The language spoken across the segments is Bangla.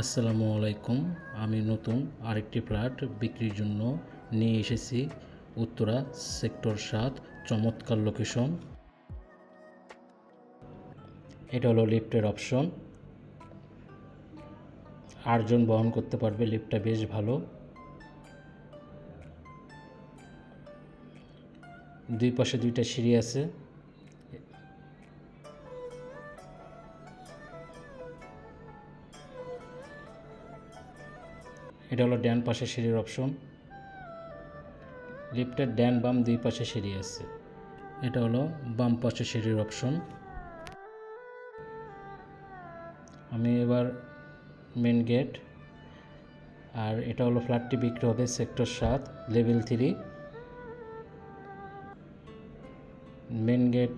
আসসালামু আলাইকুম। আমি নতুন আরেকটি ফ্ল্যাট বিক্রির জন্য নিয়ে এসেছি। উত্তরা সেক্টর সাত, চমৎকার লোকেশন এটা হলো লিফটের অপশন আটজন বহন করতে পারবে, লিফটটা বেশ ভালো। দুই পাশে দুইটা সিঁড়ি আছে। এটা হলো ড্যান পাশে সিঁড়ির অপশন। লিফটের ড্যান বাম দুই পাশে সিঁড়ি আছে। এটা হলো বাম পাশে সিঁড়ির অপশন। আমি এবার মেন গেট আর এটা হলো ফ্ল্যাটটি বিক্রি হবে সেক্টর সাত লেভেল থ্রি মেন গেট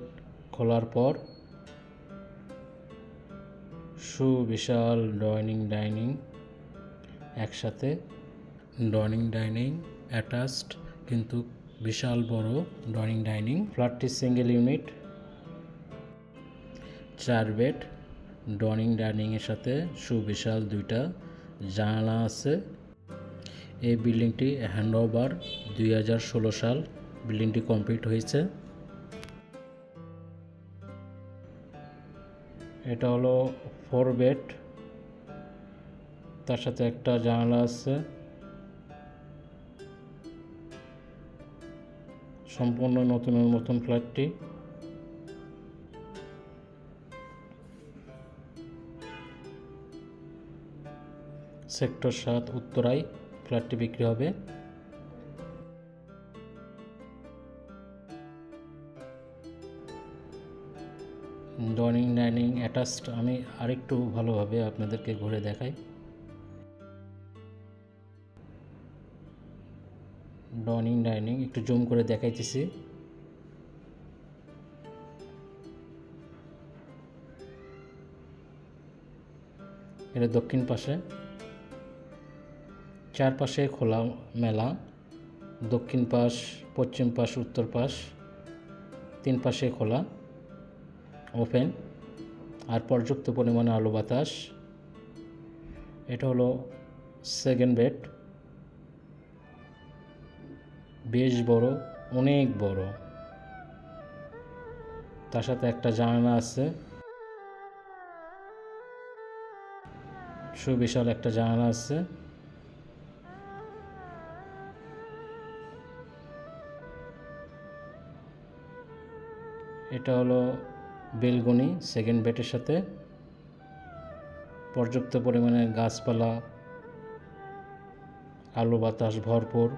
খোলার পর সুবিশাল ডাইনিং ডাইনিং। একসাথে ডাইনিং ডাইনিং অ্যাটাচড কিন্তু বিশাল বড় ডাইনিং ডাইনিং। ফ্ল্যাটটি সিঙ্গেল ইউনিট, চার বেড, ডাইনিং ডাইনিংয়ের সাথে সুবিশাল দুইটা জানালা আছে। এই বিল্ডিংটি হ্যান্ড ওভার দুই হাজার ষোলো সাল বিল্ডিংটি কমপ্লিট হয়েছে। এটা হলো ফোর বেড তার সাথে একটা জানালা আছে। সম্পূর্ণ নতুনের মতন ফ্ল্যাটটি। সেক্টর সাত, উত্তরায় ফ্ল্যাটটি বিক্রি হবে। ডাইনিং ডাইনিং অ্যাটাচড আমি আরেকটু ভালোভাবে আপনাদেরকে ঘুরে দেখাই। ডাইনিং ডাইনিং একটু জুম করে দেখাইতেছি। এটা দক্ষিণ পাশে। চারপাশে খোলা মেলা, দক্ষিণ পাশ, পশ্চিম পাশ, উত্তর পাশ, তিন পাশে খোলা ওপেন আর পর্যাপ্ত পরিমাণে আলো বাতাস। এটা হলো সেকেন্ড বেড বেশ বড়, অনেক বড়। তার সাথে একটা জানালা আছে। সুবিশাল একটা জানালা আছে। এটা হলো বেলগনি সেকেন্ড বেটের সাথে। পর্যাপ্ত পরিমাণে গাছপালা, আলো বাতাস ভরপুর।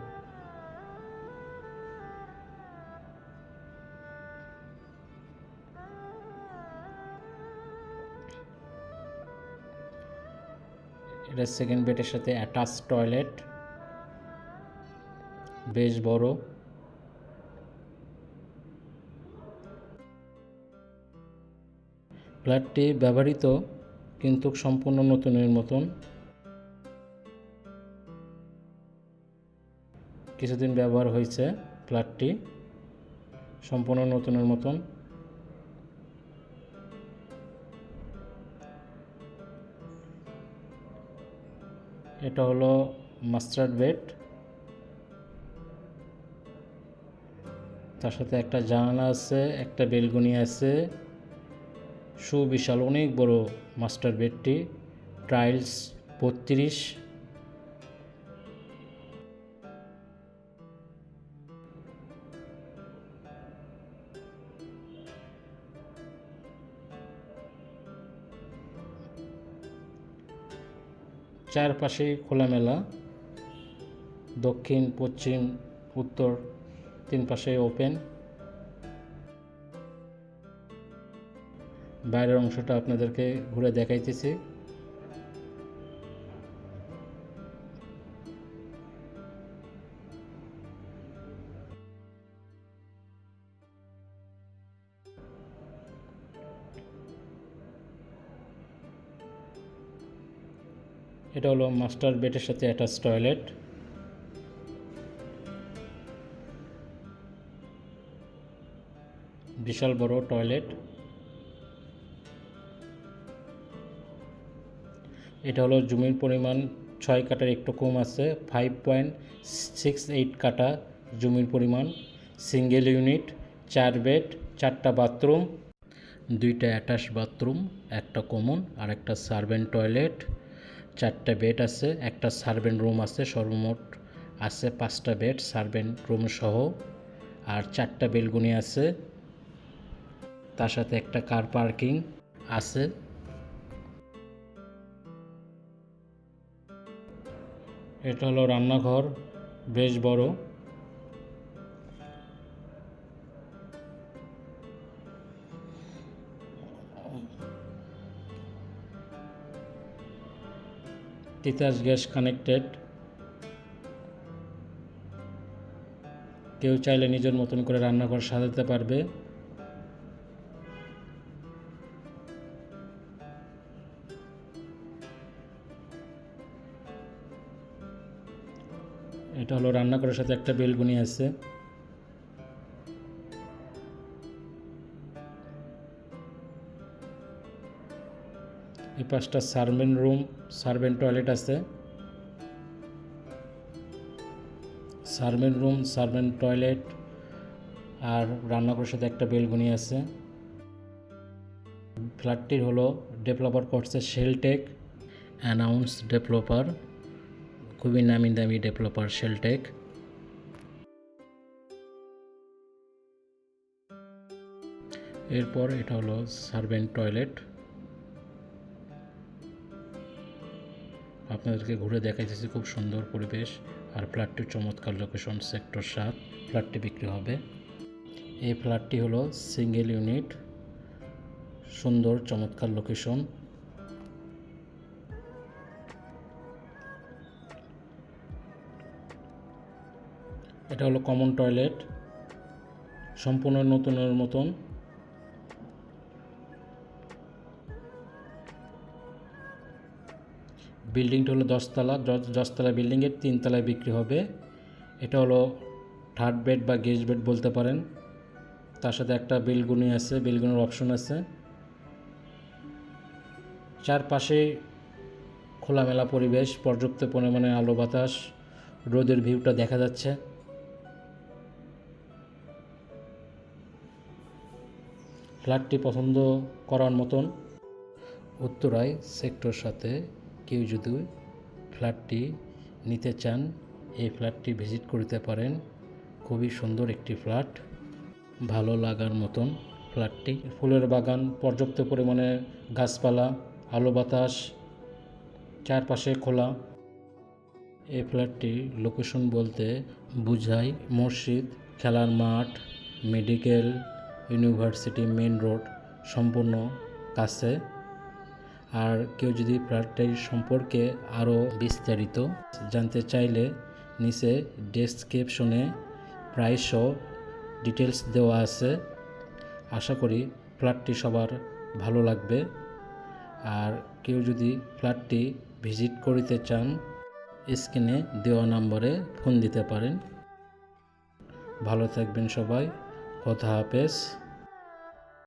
এটা সেকেন্ড বেডের সাথে অ্যাটাচ টয়লেট বেশ বড়। ফ্ল্যাটটি ব্যবহৃত কিন্তু সম্পূর্ণ নতুনের মতন। কিছুদিন ব্যবহার হয়েছে ফ্ল্যাটটি, সম্পূর্ণ নতুনের মতন। এটা হলো মাস্টার্ড বেড তার সাথে একটা জানালা আছে, একটা বেলগুনি আছে। সুবিশাল, অনেক বড় মাস্টার বেডটি টাইলস বত্রিশ। চারপাশে খোলামেলা দক্ষিণ পশ্চিম উত্তর তিন পাশে ওপেন বাইরের অংশটা আপনাদেরকে ঘুরে দেখাইতেছি। এটা হলো মাস্টার বেডের সাথে অ্যাটাচ টয়লেট। বিশাল বড় টয়লেট। এটা হলো জমির পরিমাণ ছয় কাটার একটু কম আছে ফাইভ পয়েন্ট সিক্স এইট কাটা জমির পরিমাণ। সিঙ্গেল ইউনিট চার বেড চারটা বাথরুম দুইটা অ্যাটাচ বাথরুম একটা কমন আর একটা সার্ভেন্ট টয়লেট চারটা বেড আছে, একটা সার্ভেন্ট রুম আছে, সর্বমোট আছে পাঁচটা বেড, সার্ভেন্ট রুম সহ, আর চারটা বেলগুনি আছে। তার সাথে একটা কার পার্কিং আছে। এটা হলো রান্নাঘর, বেশ বড়। Titas gas connected. কেউ চাইলে নিজের মতন করে রান্নাঘর সাজাতে পারবে। এটা হলো রান্নাঘরের সাথে একটা বেলগুনি আছে। পাশটা সার্ভেন্ট রুম, সার্ভেন্ট টয়লেট আছে। সার্ভেন্ট রুম, সার্ভেন্ট টয়লেট আর রান্নাঘরের সাথে একটা বেলগুনি আছে। ফ্ল্যাটটির হলো ডেভেলপার করছে শেলটেক অ্যানাউন্স ডেভেলপার, খুবই নামি দামি ডেভেলপার শেলটেক এরপর এটা হলো সার্ভেন্ট টয়লেট। আপনাদেরকে ঘুরে দেখাইতেছি খুব সুন্দর পরিবেশ আর ফ্ল্যাটটির চমৎকার লোকেশন সেক্টর সাত। ফ্ল্যাটটি বিক্রি হবে। এই ফ্ল্যাটটি হলো সিঙ্গেল ইউনিট সুন্দর, চমৎকার লোকেশন এটা হলো কমন টয়লেট সম্পূর্ণ নতুনের মতন। বিল্ডিংটা হলো দশতলা, দশ- দশতলা বিল্ডিংয়ের তিনতলায় বিক্রি হবে। এটা হলো থার্ড বেড বা গেস্ট বেড বলতে পারেন। তার সাথে একটা বেলগুনি আছে, বেলগুনির অপশন আছে। চারপাশে খোলামেলা পরিবেশ, পর্যাপ্ত পরিমাণে আলো বাতাস, রোদের ভিউটা দেখা যাচ্ছে। ফ্ল্যাটটি পছন্দ করার মতন। উত্তরায় সেক্টর সাথে কেউ যদি ফ্ল্যাটটি নিতে চান, এই ফ্ল্যাটটি ভিজিট করতে পারেন। খুবই সুন্দর একটি ফ্ল্যাট। ভালো লাগার মতন ফ্ল্যাটটি। ফুলের বাগান, পর্যাপ্ত পরিমাণে গাছপালা, আলো বাতাস, চারপাশে খোলা। এই ফ্ল্যাটটি লোকেশন বলতে বুঝায় মসজিদ, খেলার মাঠ, মেডিকেল, ইউনিভার্সিটি মেন রোড সম্পূর্ণ কাছে। আর কেউ যদি ফ্ল্যাটটির সম্পর্কে আরও বিস্তারিত জানতে চাইলে নিচে ডেসক্রিপশনে প্রাইস ডিটেলস দেওয়া আছে। আশা করি ফ্ল্যাটটি সবার ভালো লাগবে। আর কেউ যদি ফ্ল্যাটটি ভিজিট করিতে চান, স্ক্রিনে দেওয়া নম্বরে ফোন দিতে পারেন। ভালো থাকবেন সবাই। কথা হাফেজ।